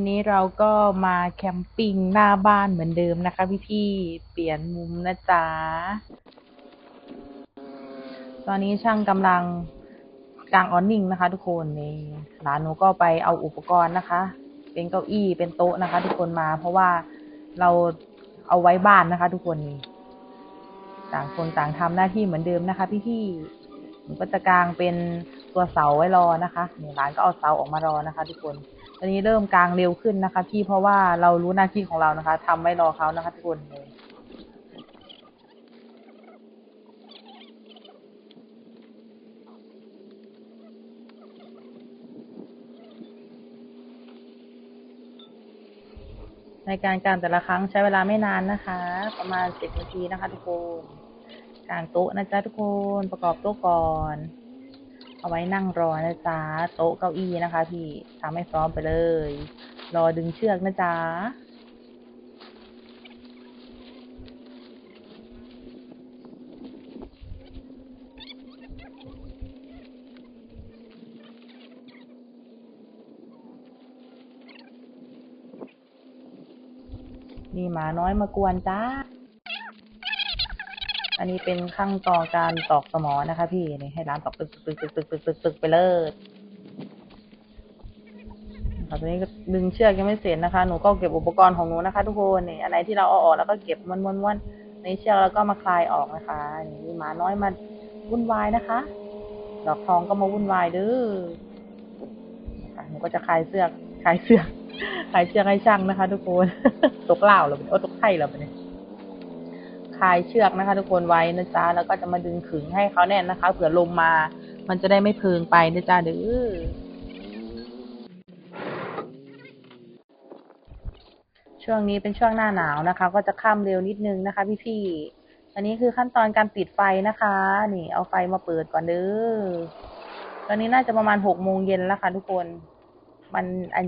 วันนี้เราก็มาแคมปิ้งหน้าบ้านเหมือนเดิมนะคะพี่พี่ๆเปลี่ยนมุมนะจ๊ะ ตอนนี้ช่างกำลังกางออนนิ่งนะคะ ทุกคนนี่หลานหนูก็ไปเอาอุปกรณ์นะคะ เป็นเก้าอี้เป็นโต๊ะนะคะ ทุกคนมา เพราะว่าเราเอาไว้บ้านนะคะ ทุกคนนี่ต่างคนต่างทำหน้าที่เหมือนเดิมนะคะ พี่พี่ๆหนูก็จะกลางเป็นตัวเสาไว้รอนะคะนี่ร้านก็เอาเสาออกมารอนะคะ ทุกคน อันนี้เริ่มกลางเร็วขึ้นนะคะ พี่เพราะว่าเรารู้หน้าที่ของเรานะคะทำไว้รอเขานะคะทุกคนในการกางแต่ละครั้งใช้เวลาไม่นานนะคะ ประมาณสิบนาทีนะคะ ทุกคนกางโต๊ะนะจ๊ะทุกคนประกอบโต๊ะก่อน เอาไว้นั่งรอนะจ๊ะโต๊ะเก้าอี้นะคะ พี่ทำให้พร้อมไปเลย รอดึงเชือกนะจ๊ะมีหมาน้อยมากวนจ้า อันนี้เป็นขั้นตอนการตอกสมอนะคะ พี่นี่ให้ร้านตอกตึกตึกตึกตึกตึกตึกตึกไปเลยค่ะตอนนี้ก็ดึงเชือกยังไม่เสร็จนะคะ หนูก็เก็บอุปกรณ์ของหนูนะคะ ทุกคนนี่อันไหนที่เราเอาออกแล้วก็เก็บม้วนม้วนม้วนในเชือกแล้วก็มาคลายออกนะคะนี่มีหมาน้อยมาวุ่นวายนะคะ ดอกทองก็มาวุ่นวายเด้อค่ะหนูก็จะคลายเสือกคลายเสือกคลายเชือกให้ช่างนะคะ ทุกคนตกเหล่าเหรอโอ้ตกไข่เหรอเนี่ย คลายเชือกนะคะ ทุกคนไว้นะจ๊ะแล้วก็จะมาดึงขึงให้เขาแน่นนะคะ เผื่อลมมา มันจะได้ไม่เพิงไปนะจ๊ะเด้อช่วงนี้เป็นช่วงหน้าหนาวนะคะ ก็จะค่ำเร็วนิดนึงนะคะ พี่ๆ อันนี้คือขั้นตอนการปิดไฟนะคะ นี่ เอาไฟมาเปิดก่อนเด้อ ตอนนี้น่าจะประมาณหกโมงเย็นแล้วค่ะ ทุกคน มันอัน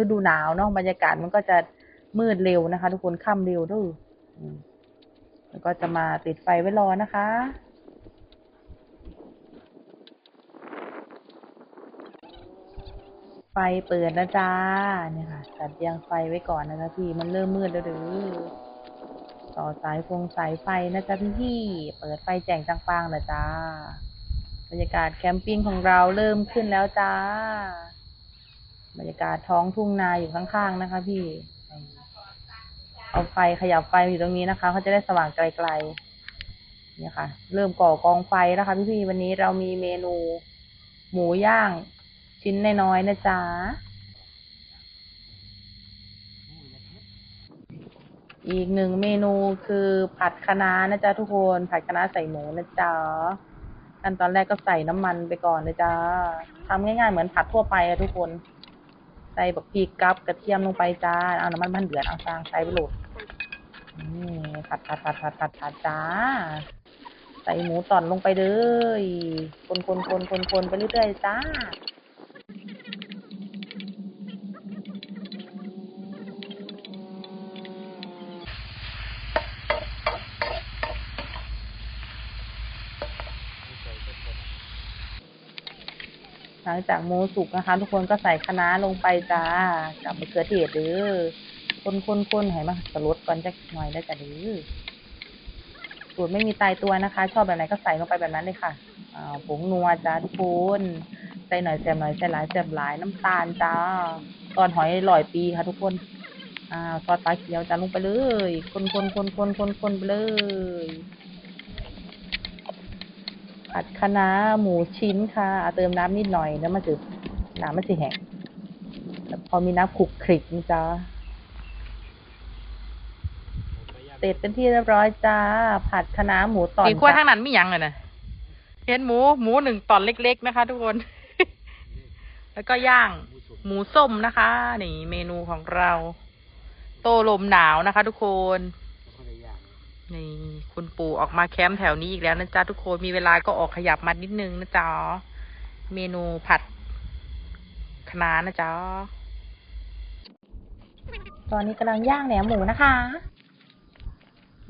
ฤดูหนาวเนาะบรรยากาศมันก็จะมืดเร็วนะคะ ทุกคนค่ำเร็วด้วย แล้วก็จะมาติดไฟไว้รอนะคะ ไฟเปิดนะจ๊ะเนี่ยค่ะจัดเรียงไฟไว้ก่อนนะคะพี่มันเริ่มมืดแล้วหรือต่อสายฟงสายไฟนะจ๊ะพี่พี่เปิดไฟแจ่งจังปางนะจ๊ะบรรยากาศแคมปิ้งของเราเริ่มขึ้นแล้วจ้า บรรยากาศท้องทุ่งนาอยู่ข้างๆนะคะพี่ เอาไฟขยับไฟอยู่ตรงนี้นะคะเขาจะได้สว่างไกลๆเนี่ยค่ะ เริ่มก่อกองไฟแล้วค่ะพี่ๆวันนี้เรามีเมนู หมูย่าง ชิ้นน้อยๆนะจ๊ะอีกหนึ่งเมนูคือผัดคะน้านะจ๊ะทุกคนผัดคะน้าใส่หมูนะจ๊ะขั้นตอนแรกก็ใส่น้ำมันไปก่อนนะจ๊ะทำง่ายๆเหมือนผัดทั่วไปอะทุกคน ใส่บักพริกกับกระเทียมลงไปจ้าเอาน้ำมันมันเดือดเอาซางใส่ไปโหลด นี่ผัดผัดผัดผัดผัดผัดจ้า ใส่หมูต่อนลงไปเลย คนคนคนคนคนไปเรื่อยๆจ้าหลังจากหมูสุกนะคะ ทุกคนก็ใส่คะน้าลงไปจ้ากับมะเขือเทศเด้อ คนคนคนให้มันสลดก่อนจักหน่อยได้จ้ะเด้อสูตรไม่มีตายตัวนะคะ ชอบแบบไหนก็ใส่ลงไปแบบนั้นเลยค่ะอ่าผงนัวจ้าทุกคนใส่หน่อยแซ่บหน่อยใส่หลายแซ่บหลายน้ำตาลจ้า ตอนหอยลอยปีค่ะทุกคนอ่าซอสปลาเขียวจ้าลงไปเลย คนคนคนคนคนคนไปเลยผัดคะน้าหมูชิ้นค่ะเเติมน้ำนิดหน่อยแล้วมันจะน้ำมันจะแห้งแล้วพอมีน้ำขลุกคลิกจ๊ะ เสร็จเป็นที่เรียบร้อยจ้า ผัดคะน้าหมูตอนตีขั้วจ้ะ ทางนั้นมีหยังเลยนะเห็นหมูหมูหนึ่งตอนเล็ก ๆ นะคะ ทุกคน แล้วก็ย่าง หมูส้มนะคะ นี่ เมนูของเรา โตลมหนาวนะคะ ทุกคน นี่คุณปู่ออกมาแคมป์แถวนี้อีกแล้วนะจ๊ะทุกคนมีเวลาก็ออกขยับมานิดนึงนะจ๊ะเมนูผัดคะน้านะจ๊ะ ตอนนี้กำลังย่างแหนมหมูนะคะ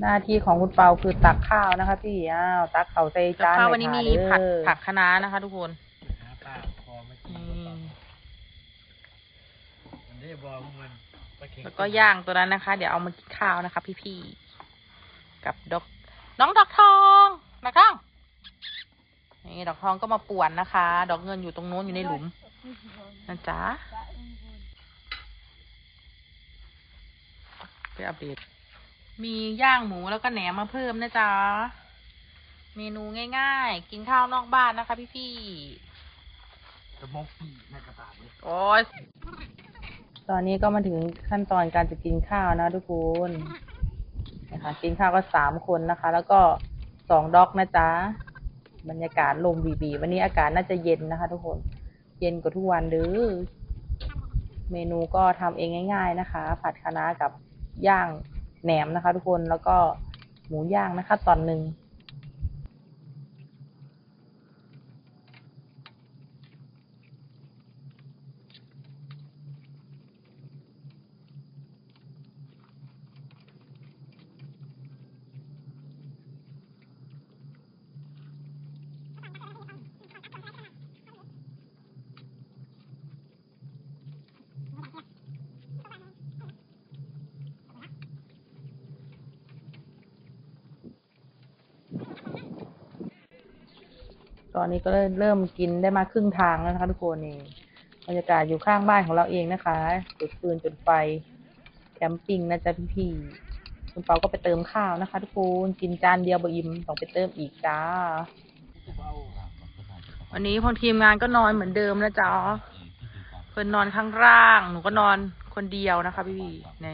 หน้าที่ของคุณเปาคือตักข้าวนะคะ พี่อ้าวตักข้าวใส่จานข้าวไวันนี้มีถาผัดเอผักคะน้านะคะ ทุกคนหาป้าคอไม่กินอืมมันได้บอกมันปลาเค็งแล้วก็ย่างตัวนั้นนะคะ เดี๋ยวเอามากินข้าวนะคะ พี่ๆกับดอกน้องดอกทองนะคะนี่ดอกทองก็มาป่วนนะคะ ดอกเงินอยู่ตรงนู้นอยู่ในหลุมนะจ๊ะไปอัปเดต มีย่างหมูแล้วก็แหนมมาเพิ่มนะจ๊ะ เมนูง่ายๆ กินข้าวนอกบ้านนะคะพี่กระบอกปีในกระตาเลยๆโอ้ยตอนนี้ก็มาถึงขั้นตอนการจะกินข้าวนะทุกคนนะคะกินข้าวก็สามคนนะคะ แล้วก็สองด็อกนะจ๊ะ บรรยากาศลมบีบีวันนี้อากาศน่าจะเย็นนะคะ ทุกคน เย็นกว่าทุกวันเด้อเมนูก็ทำเองง่าย ๆนะคะ ผัดคะน้ากับย่าง แหนมนะคะ ทุกคนแล้วก็หมูย่างนะคะ ตอนหนึ่ง ตอนนี้ก็เริ่มกินได้มาครึ่งทางแล้วนะคะทุกคนนี่บรรยากาศอยู่ข้างบ้านของเราเองนะคะจุดฟืนจุดไฟ แคมปิ้งนะจ๊ะพี่ๆคุณเปาก็ไปเติมข้าวนะคะ ทุกคนกินจานเดียวบอิ่มต้องไปเติมอีกจ้า วันนี้พอทีมงานก็นอนเหมือนเดิมนะจ๊ะเพื่อนนอนข้างล่าง หนูก็นอนคนเดียวนะคะ พี่ๆใน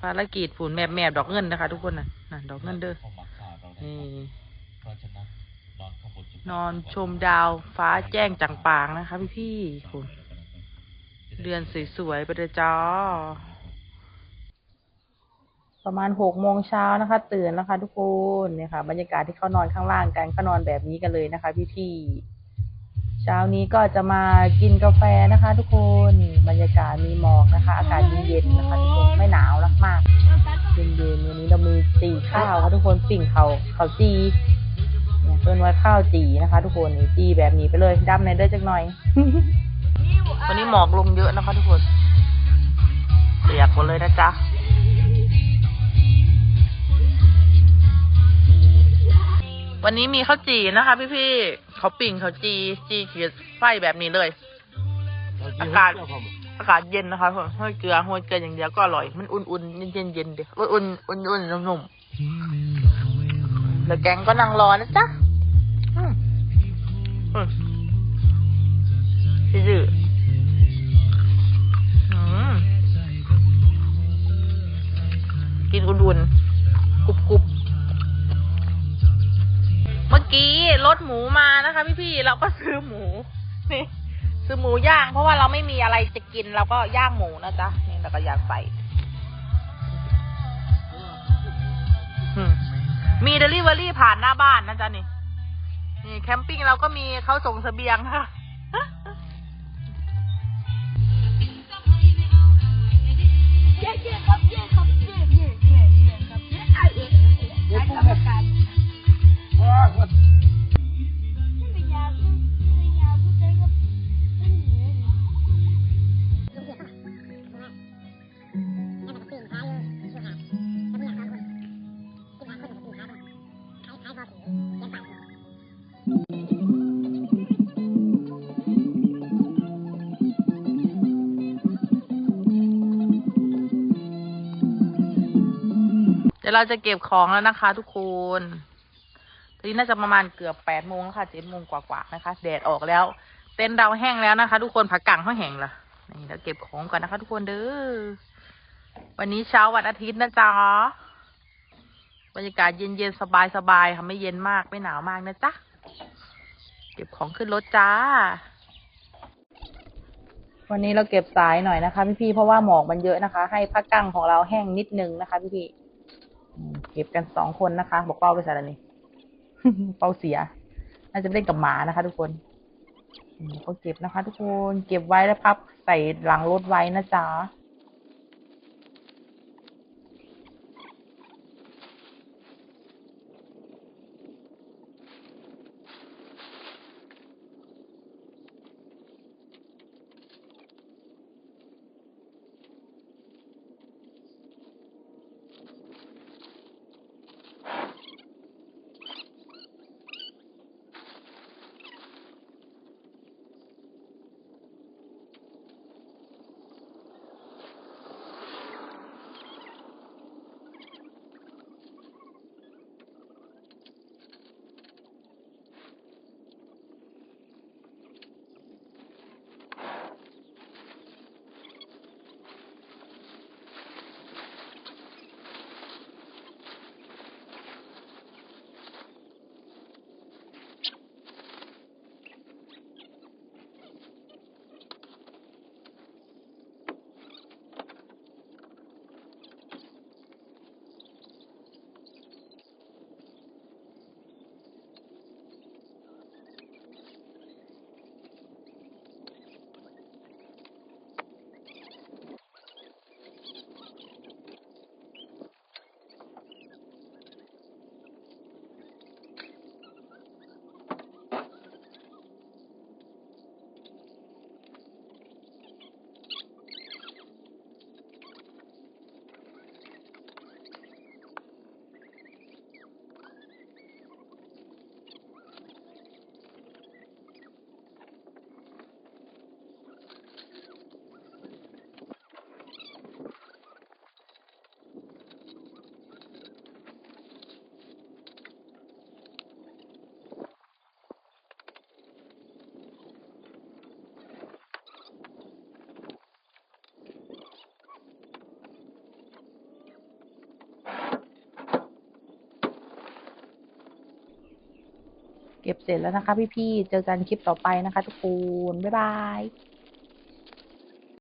ภารกิจผุนแมบแมบดอกเงินนะคะ ทุกคนน่ะน่ะดอกเงินเด้อนี่ นอนชมดาวฟ้าแจ้งจังปางนะคะ พี่ๆคุณ เดือนสวยๆไปเลยจ้าประมาณหกโมงเช้านะคะ ตื่นนะคะ ทุกคนเนี่ยค่ะ บรรยากาศที่เขานอนข้างล่างกันก็นอนแบบนี้กันเลยนะคะ พี่ๆเช้านี้ก็จะมากินกาแฟนะคะ ทุกคนบรรยากาศมีหมอกนะคะ อากาศเย็นๆนะคะทุกคนไม่หนาวมากๆเย็นๆวันนี้เรามีตีข้าวค่ะทุกคนปิ่งเขาเขาจี เนี่ยเพิ่นว่าข้าวจีนะคะ ทุกคนนี่จีแบบนี้ไปเลยดำในเด้อจักหน่อย วันนี้หมอกลงเยอะนะคะทุกคนเปียกหมดเลยนะจ๊ะวันนี้มีข้าวจีนะคะ พี่ๆเขาปิ่งเขาจีจีเขียดไฟแบบนี้เลย อากาศอากาศเย็นนะคะห้อยเกลือห้อยเกลืออย่างเดียวก็อร่อย มันอุ่นๆเย็นๆเย็นเดียวอุ่นๆอุ่นๆนุ่มๆแล้วแกงก็นั่งรอนะจ๊ะ อืมซื่อๆอืมกินอุ่นๆกรุบๆเมื่อกี้รถหมูมานะคะพี่ๆเราก็ซื้อหมูนี่ซื้อหมูย่าง เพราะว่าเราไม่มีอะไรจะกินเราก็ย่างหมูนะจ๊ะนี่เราก็อยากใส่มีเดลิเวอรี่ผ่านหน้าบ้านนะจ๊ะนี่ นี่แคมปิ้งเราก็มีเขาส่งเสบียงค่ะเย้เย้ครับ ดี๋ยวเราจะเก็บของแล้วนะคะ ทุกคนตอนนี้น่าจะประมาณเกือบแปดโมงค่ะเจ็ดโมงกว่าๆนะคะ แดดออกแล้ว เต็นท์เราแห้งแล้วนะคะ ทุกคนผักกังเขาแห้งละนี่เดี๋ยวเก็บของก่อนนะคะ ทุกคนเด้อวันนี้เช้าวันอาทิตย์นะจ๊ะบรรยากาศเย็นๆสบายๆค่ะไม่เย็นมากไม่หนาวมากนะจ๊ะเก็บของขึ้นรถจ้า วันนี้เราเก็บสายหน่อยนะคะพี่ๆเพราะว่าหมอกมันเยอะนะคะ ให้ผ้ากั้งของเราแห้งนิดนึงนะคะพี่ๆ เก็บกันสองคนนะคะ บอกเป้าไปใส่แล้วนี่เป้าเสีย น่าจะเล่นกับหมานะคะ ทุกคนเขาเก็บนะคะ ทุกคน เก็บไว้แล้วพับใส่หลังรถไว้นะจ๊ะ เก็บเสร็จแล้วนะคะ พี่ๆ เจอกันคลิปต่อไปนะคะ ทุกคน บ๊ายบาย